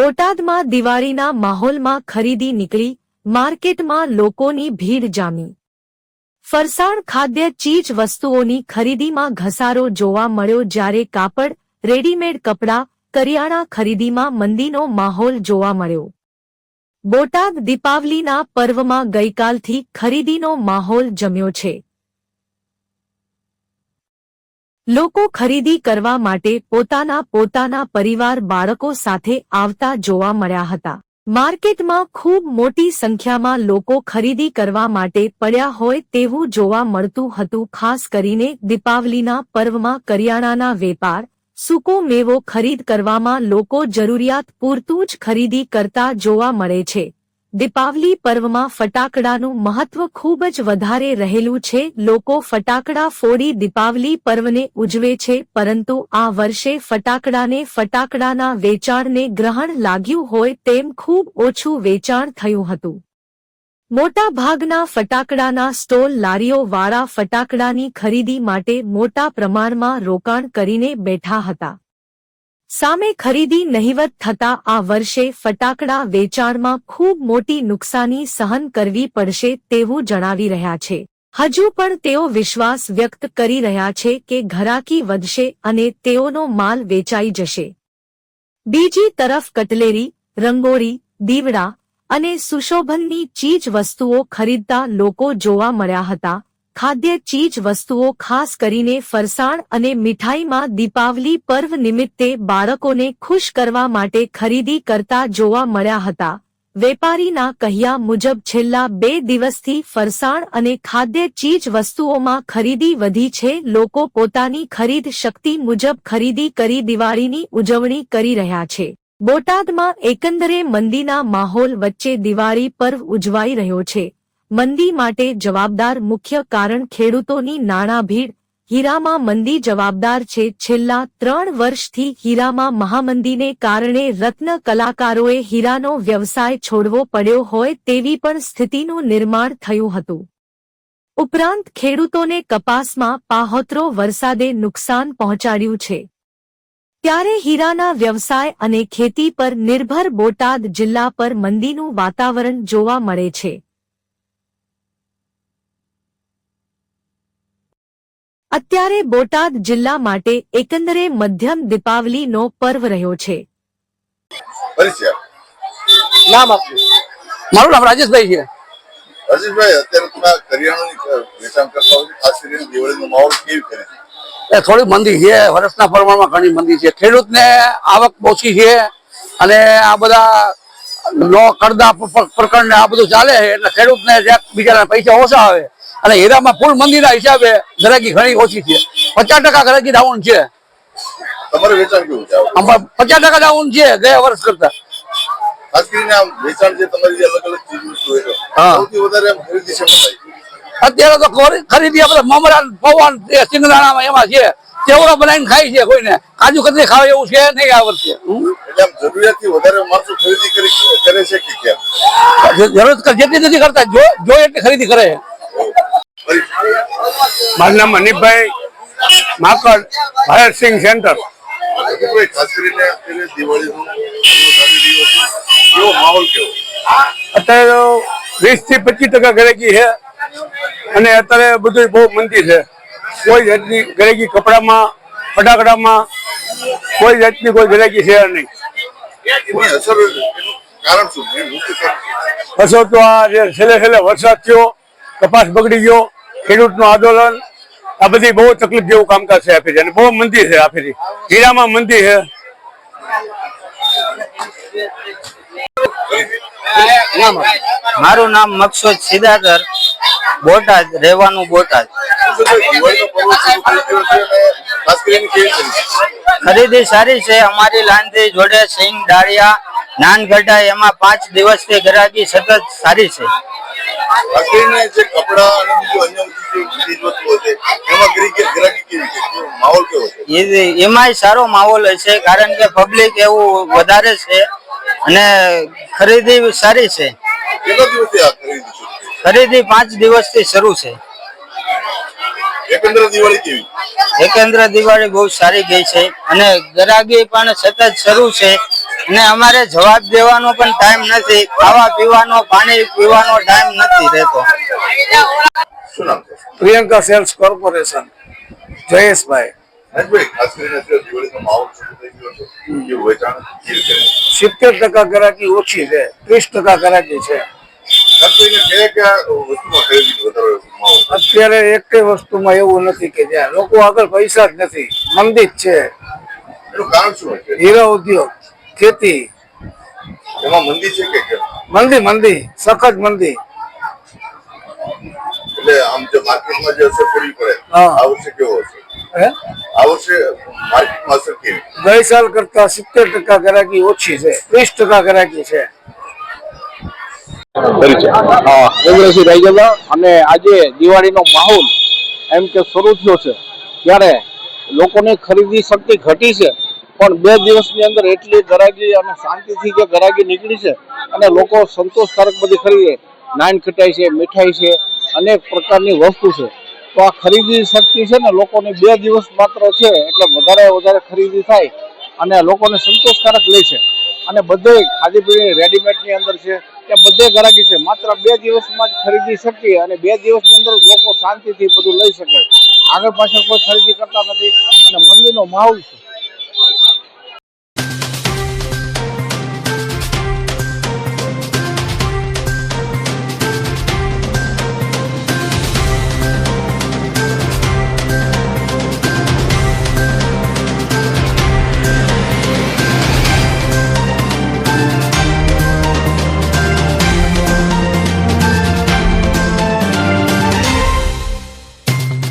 બોટાદમાં દિવાળીના માહોલમાં ખરીદી નીકળી, માર્કેટમાં લોકોની ભીડ જામી. ફરસાણ ખાદ્ય ચીજ વસ્તુઓની ખરીદીમાં ઘસારો જોવા મળ્યો જ્યારે કાપડ, રેડીમેડ કપડાં, કરિયાણા ખરીદીમાં મંદીનો માહોલ જોવા મળ્યો. બોટાદ દીપાવલીના પર્વમાં ગઈકાલથી ખરીદીનો માહોલ જમ્યો છે. લોકો ખરીદી કરવા માટે પોતાના પોતાના પરિવાર બાળકો સાથે આવતા જોવા મળ્યા હતા. માર્કેટમાં ખૂબ મોટી સંખ્યામાં લોકો ખરીદી કરવા માટે પડ્યા હોય તેવું જોવા મળતું હતું, ખાસ કરીને દીપાવલીના પર્વમાં કરિયાણાના વેપાર, સૂકો મેવો ખરીદ કરવામાં લોકો જરૂરિયાત પૂરતું જ ખરીદી કરતા જોવા મળે છે. દીપાવલી પર્વમાં ફટાકડાનું મહત્વ ખૂબ જ વધારે રહેલું છે. લોકો ફટાકડા ફોડી દીપાવલી પર્વને ઉજવે છે, પરંતુ આ વર્ષે ફટાકડાને ફટાકડાના વેચાણને ગ્રહણ લાગ્યું હોય તેમ ખૂબ ઓછું વેચાણ થયું હતું. મોટા ભાગના ફટાકડાના સ્ટોલ લારીઓ વાળા ફટાકડાની ખરીદી માટે મોટા પ્રમાણમાં રોકાણ કરીને બેઠા હતા. સામે ખરીદી નહિવત થતા આ વર્ષે ફટાકડા વેચાણમાં ખૂબ મોટી નુકસાની સહન કરવી પડશે તેવું જણાવી રહ્યા છે. હજુ પણ તેઓ વિશ્વાસ વ્યક્ત કરી રહ્યા છે કે ઘરાકી વધશે અને તેઓનો માલ વેચાઈ જશે. બીજી તરફ કટલેરી, રંગોળી, દીવડા અને સુશોભનની ચીજ વસ્તુઓ ખરીદતા લોકો જોવા મળ્યા હતા. ખાદ્ય ચીજ વસ્તુઓ ખાસ કરીને ફરસાણ અને મીઠાઈમાં દીપાવલી પર્વ નિમિત્તે બાળકોને ખુશ કરવા માટે ખરીદી કરતા જોવા મળ્યા હતા. વેપારીના કહ્યા મુજબ છેલ્લા બે દિવસથી ફરસાણ અને ખાદ્ય ચીજ વસ્તુઓમાં ખરીદી વધી છે. લોકો પોતાની ખરીદ શક્તિ મુજબ ખરીદી કરી દિવાળીની ઉજવણી કરી રહ્યા છે. બોટાદમાં એકંદરે મંદીના માહોલ વચ્ચે દિવાળી પર્વ ઉજવાઈ રહ્યો છે. મંદી માટે જવાબદાર મુખ્ય કારણ ખેડૂતોની નાણાં ભીડ હીરામાં મંદી જવાબદાર છે. છેલ્લા ત્રણ વર્ષથી હીરામાં મહામંદીને કારણે રત્ન કલાકારોએ હીરાનો વ્યવસાય છોડવો પડ્યો હોય તેવી પણ સ્થિતિનું નિર્માણ થયું હતું. ઉપરાંત ખેડૂતોને કપાસમાં પાહોતરો વરસાદે નુકસાન પહોંચાડ્યું છે. ત્યારે હીરાના વ્યવસાય અને ખેતી પર નિર્ભર બોટાદ જિલ્લા પર મંદીનું વાતાવરણ જોવા મળે છે. અત્યારે બોટાદ જિલ્લા માટે એકંદરે મધ્યમ દીપાવલીનો પર્વ રહ્યો છે. નામ આપનું. મારું નામ રાજેશભાઈ છે. હર્ષિતભાઈ અત્યારે તમે આ કરિયાણાની વેચાણ કરતા હોય છે ખાસ કરીને દિવાળીનો માહોલ કેવી ખરીદી એ થોડી મંદી છે વર્ષના પ્રમાણમાં ઘણી મંદી છે. ખેડૂતને આવક ઓછી છે અને આ બધા નો કરદા પ- પ્રકરણ ને આ બધું ચાલે છે. એટલે ખેડૂતને જ્યાંક બીજાના પૈસા ઓછા આવે અને હીરામાં ફૂલ મંદીના હિસાબે ગરાકી ઘણી ઓછી છે પચાસ ટકા ગરાકી ડાઉન છે તમારે કેવું છે આમાં પચાસ ટકા ડાઉન છે ગયા વર્ષ કરતા અત્યારે તો ખરી- ખરીદી આપણે મમરા પવન સિંગદાણામાં એમાં છે ચેવડો બનાવીને ખાય છે કોઈને કાજુ કતરી ખાવે એવું છે નહીં આ વર્ષે જરૂરિયાત જરૂરત જેટલી નથી કરતા જો એટલી ખરીદી કરે. મારું નામ અનિપભાઈ માકડ ભરતસિંહ સેન્ટર. અત્યારે વીસથી પચીસ ટકા ગરેકી છે અને અત્યારે બધું બહુ મંદી છે. કોઈ જાતની ગરેકી કપડામાં ફટાકડામાં કોઈ જાતની કોઈ ગરેકી છે નહીં. અસર તો આ જે છેલ્લે છેલ્લે વરસાદ થયો કપાસ બગડી ગયો, ખેડૂતનું આંદોલન, આ બધી બહુ તકલીફ જેવું કામકાજ છે આપી અને બહુ મંદી છે આપી હીરામાં મંદી છે. મારું નામ મકસુદ સિદાદર બોટાદ, રહેવાનું બોટાદ. ખરીદી સારી છે, અમારી લાંધી જોડે સિંગ, ડાળિયા નાનગઢા એમાં પાંચ દિવસથી ગરાગી સતત સારી છે. ખાસ જે કપડા અને બીજું અન્ય બધી ચીજ વસ્તુઓ છે એમાં ગ્રાહકી ગ્રાહકી કેવી છે? માહોલ કેવો છે? એ- સારો માહોલ છે કારણ કે પબ્લિક એવું વધારે છે અને ખરીદી સારી છે. કેટલા દિવસથી આ ખરીદી? ખરીદી પાંચ દિવસથી શરૂ છે. એકંદરે દિવાળી કેવી? એકેન્દ્ર દિવાળી બહુ સારી ગઈ છે અને ગરાગી પણ સતત શરૂ છે. અને અમારે જવાબ દેવાનો પણ ટાઈમ નથી. ખાવા પીવાનો પાણી પીવાનો ટાઈમ નથી રહેતો. શું પ્રિયંકા સેલ્સ કોર્પોરેશન. જયેશભાઈ. સિત્તેર ટકા ગરાકી ઓછી છે ત્રીસ ટકા ગરાકી છે? અત્યારે એક વસ્તુમાં એવું નથી કે જ્યાં લોકો આગળ પૈસા જ નથી મંદિત છે. એનું કારણ શું હોય છે? હીરા ઉદ્યોગ. ખેતી. એમાં મંદી છે કે કેમ? મંદી મંદી સખત મંદી. એટલે આમ જે માર્કેટમાં જે અસર પડવી પડે આ વર્ષે કેવો હશે? હે? આ વર્ષે માર્કેટમાં અસર કેવી? ગઈ સાલ કરતા સિત્તેર ટકા ગ્રાહકી ઓછી છે ત્રીસ ટકા ગ્રાહકી છે. અને આજે દિવાળીનો માહોલ એમ કે શરૂ થયો છે. ત્યારે લોકોની ખરીદી શક્તિ ઘટી છે. પણ બે દિવસની અંદર એટલી ગરાગી અને શાંતિથી જે ગરાગી નીકળી છે અને લોકો સંતોષકારક બધી ખરીદે નાન ખટાઈ છે, મીઠાઈ છે, અનેક પ્રકારની વસ્તુ છે. તો આ ખરીદી શક્તિ છે ને લોકોની બે દિવસ માત્ર છે એટલે વધારે વધારે ખરીદી થાય અને લોકોને સંતોષકારક લે છે. અને બધે ખાદીપીણી રેડીમેડની અંદર છે કે બધે ગરાગી છે. માત્ર બે દિવસમાં જ ખરીદી શકીએ અને બે દિવસની અંદર લોકો શાંતિથી બધું લઈ શકે. આગળ પાછળ કોઈ ખરીદી કરતા નથી અને મંદિરનો માહોલ છે.